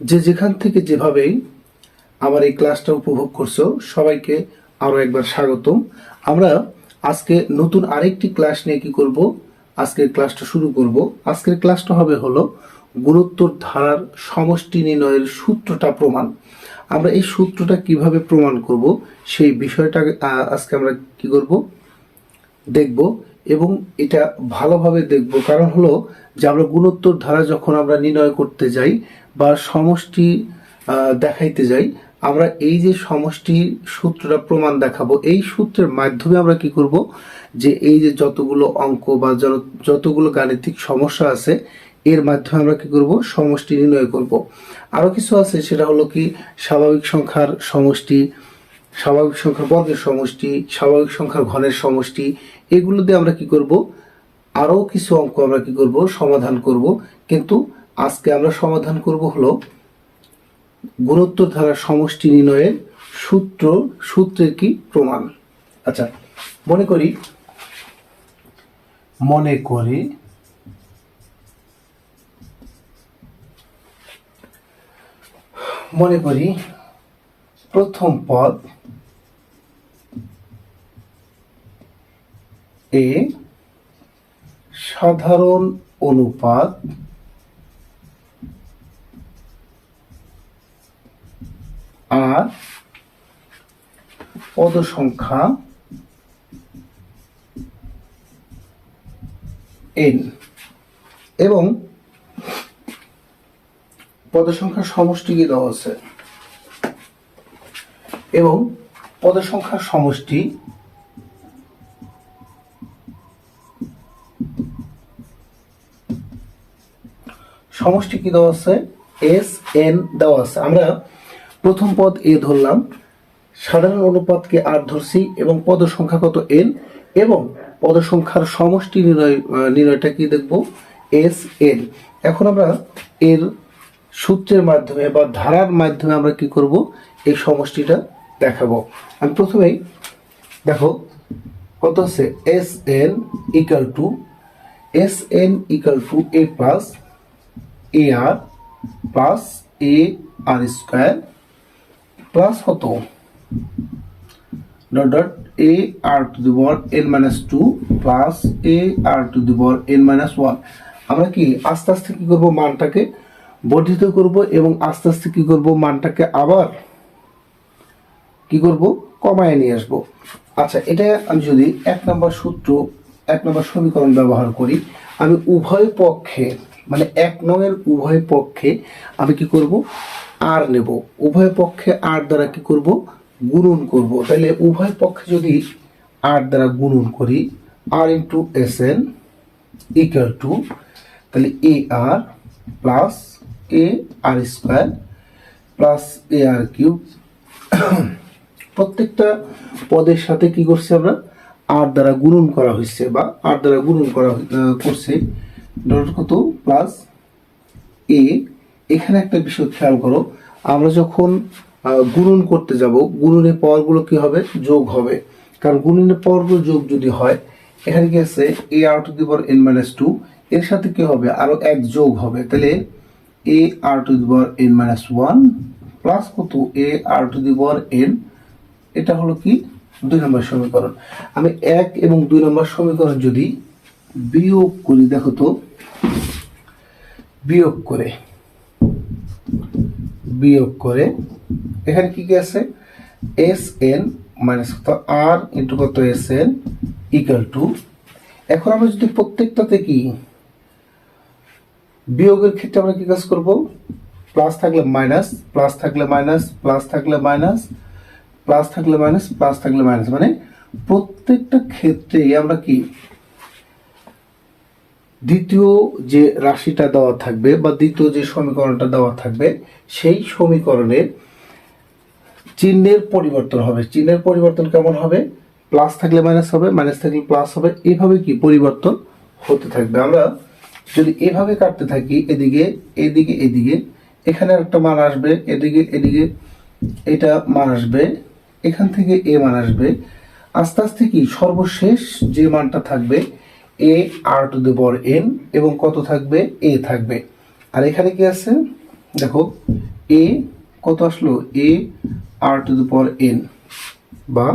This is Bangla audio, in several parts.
যে যেখান থেকে যেভাবেই আমার এই ক্লাসটা উপভোগ করছ, সবাইকে আরও একবার স্বাগতম। আমরা আজকে নতুন আরেকটি ক্লাস নিয়ে কি করব? আজকের ক্লাসটা শুরু করব। আজকের ক্লাসটা হবে হলো গুরুত্বর ধারার সমষ্টি নির্ণয়ের সূত্রটা প্রমাণ। আমরা এই সূত্রটা কীভাবে প্রমাণ করব, সেই বিষয়টা আজকে আমরা কি করব? দেখব এবং এটা ভালোভাবে দেখব। কারণ হলো যে আমরা গুণোত্তর ধারা যখন আমরা নির্ণয় করতে যাই বা সমষ্টি দেখাইতে যাই, আমরা এই যে সমষ্টি সূত্রটা প্রমাণ দেখাবো, এই সূত্রের মাধ্যমে আমরা কি করব? যে এই যে যতগুলো অঙ্ক বা যতগুলো গাণিতিক সমস্যা আছে, এর মাধ্যমে আমরা কি করব? সমষ্টি নির্ণয় করব। আরও কিছু আছে, সেটা হলো কি, স্বাভাবিক সংখ্যার সমষ্টি, স্বাভাবিক সংখ্যার বর্গের সমষ্টি, স্বাভাবিক সংখ্যার ঘনের সমষ্টি, এগুলো দিয়ে আমরা কি করব? আরও কিছু অঙ্ক আমরা কি করব? সমাধান করব। কিন্তু আজকে আমরা সমাধান করব হলো গুরুত্ব ধারা সমষ্টি নির্ণয়ের সূত্র সূত্রের কি প্রমাণ? আচ্ছা মনে করি। মনে করি মনে করি প্রথম পদ এ সাধারণ অনুপাত আর পদ সংখ্যা এন এবং পদ সংখ্যার সমষ্টি কি দেওয়া আছে? এবং পদ সংখ্যার সমষ্টি সমষ্টি কি দেওয়া আছে? এস এন দেওয়া আছে। আমরা প্রথম পদ এ ধরলাম। সাধারণ অনুপাতকে আর ধরছি এবং পদ সংখ্যা কত? এন। এবং পদ সংখ্যার সমষ্টি নির্ণয় নির্ণয়টা কি দেখব? S, N. এখন আমরা এর সূত্রের মাধ্যমে বা ধারার মাধ্যমে আমরা কি করব? এই সমষ্টিটা দেখাবো। আমি প্রথমেই দেখো, কত আছে? S, N equal to S, N equal to A plus A R plus A R square plus কত dot dot A R to the power N minus two plus A R to the power N minus one আমরা কি আস্তে আস্তে কি করব মানটাকে বর্ধিত করব এবং আস্তে আস্তে কি করব মানটাকে আবার কি করব কমায় নিয়ে আসব? আচ্ছা এটা আমি যদি এক নম্বর সূত্র, এক নম্বর সমীকরণ ব্যবহার করি, আমি উভয় পক্ষে মানে এক নঙের উভয় পক্ষে আমি কি করব? আর নেব। উভয় পক্ষে আর দ্বারা কি করব? গুণন করব। তাহলে উভয় পক্ষে যদি আর দ্বারা গুণন করি R into S N equal to তাহলে A R plus A R square plus A R cube প্রত্যেকটা পদের সাথে কি করছে আমরা? আর দ্বারা গুণন করা হয়েছে বা আর দ্বারা গুণন করা করছে। কত? প্লাস এ এখানে একটা বিষয় খেয়াল করো, আমরা যখন গুণন করতে যাব, গুণনের পাওয়ারগুলো কি হবে? যোগ হবে। কারণ গুণনের পাওয়ারগুলো যোগ যদি হয়, এখানে কি আছে? A R to the power N minus two এর সাথে কি হবে? আরও এক যোগ হবে। তাহলে A R to the power N minus one plus কত? A R to the power N এটা হলো কি? দুই নম্বর সমীকরণ। আমি এক এবং দুই নম্বর সমীকরণ যদি বিয়োগ করি, দেখো তো, বিয়োগ করে বিয়োগ করে, এখানে কি কি আছে? এস এন মাইনাস কত? আর ইন্টু কত এস এন ইকাল টু এখন আমরা যদি প্রত্যেকটাতে কি? বিয়োগের ক্ষেত্রে আমরা কি কাজ করব? প্লাস থাকলে মাইনাস প্লাস থাকলে মাইনাস প্লাস থাকলে মাইনাস প্লাস থাকলে মাইনাস প্লাস থাকলে মাইনাস মানে প্রত্যেকটা ক্ষেত্রে আমরা কি দ্বিতীয় যে রাশিটা দেওয়া থাকবে বা দ্বিতীয় যে সমীকরণটা দেওয়া থাকবে, সেই সমীকরণের চিহ্নের পরিবর্তন হবে। চিহ্নের পরিবর্তন কেমন হবে? প্লাস থাকলে মাইনাস হবে, মাইনাস থাকলে প্লাস হবে। এভাবে কি পরিবর্তন হতে থাকবে? আমরা যদি এভাবে কাটতে থাকি, এদিকে এদিকে এদিকে, এখানে একটা মান আসবে, এদিকে এদিকে, এটা মান আসবে, এখান থেকে এ মান আসবে। আস্তে আস্তে কি সর্বশেষ যে মানটা থাকবে এ R to the power N এবং কত থাকবে? এ থাকবে। আর এখানে কি আছে? দেখো এ কত আসলো? এ R to the power N বা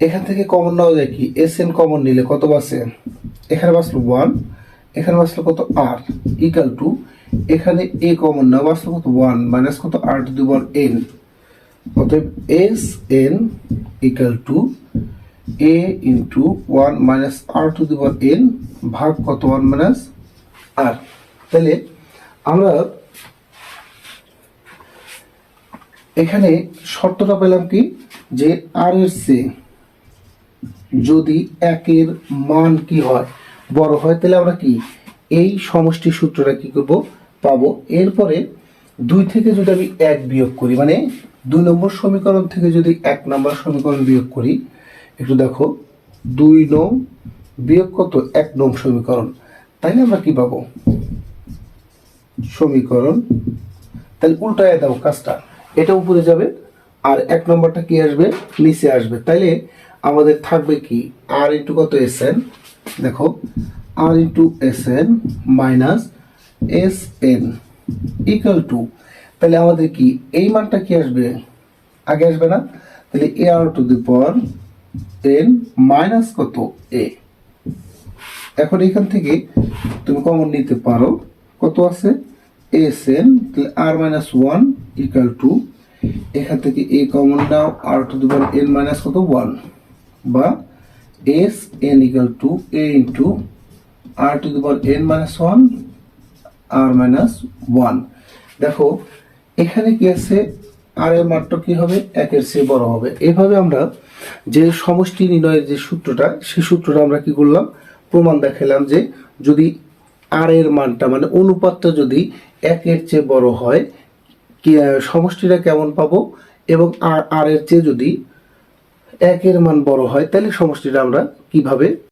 এখান থেকে কমন নেওয়া যায় কি? এস এন কমন নিলে কত বাসে? এখানে বাসলো ওয়ান এখানে বাসলো কত আর ইকাল টু এখানে এ কমন নেওয়া, বাসলো কত ওয়ান মাইনাস কত R to the power N অতএব S N equal to A into one minus R to the power N ভাগ কত ওয়ান মাইনাস আর তাহলে আমরা এখানে শর্তটা পেলাম কি? যে আর এর সে যদি একের মান কি হয়, বড় হয়, তাহলে আমরা কি? এই সমষ্টি সূত্রটা কি করব? পাবো। এরপরে দুই থেকে যদি আমি এক বিয়োগ করি মানে দুই নম্বর সমীকরণ থেকে যদি এক নম্বর সমীকরণ বিয়োগ করি একটু দেখো, দুই নং বিয়োগ কত? এক নং সমীকরণ। তাইলে আমরা কি পাবো? সমীকরণ। তাহলে উল্টায় দাও কাজটা। এটা উপরে যাবে আর এক নম্বরটা কি আসবে? নিচে আসবে। তাইলে আমাদের থাকবে কি? আর ইন্টু কত এস এন? দেখো, R into S N minus S N equal to. তাহলে আমাদের কি? এই মানটা কি আসবে? আগে আসবে না? তাহলে A R to the power N minus কত? এ এখন এখান থেকে তুমি কমন নিতে পারো। কত আছে? এস এন তাহলে R minus one equal to এখান থেকে A common now R to the power N minus কত? ওয়ান বা S N equal to A into R to the power N minus one R minus one দেখো, এখানে কি আছে? আর এর মাত্রা কি হবে? একের চেয়ে বড় হবে। এভাবে আমরা যে সমষ্টি নির্ণয়ের যে সূত্রটা, সেই সূত্রটা আমরা কি করলাম? প্রমাণ দেখালাম যে যদি আর এর মানটা মানে অনুপাতটা যদি একের চেয়ে বড় হয় সমষ্টিটা কেমন পাবো? এবং আর আর এর চেয়ে যদি একের মান বড় হয়, তাহলে সমষ্টিটা আমরা কীভাবে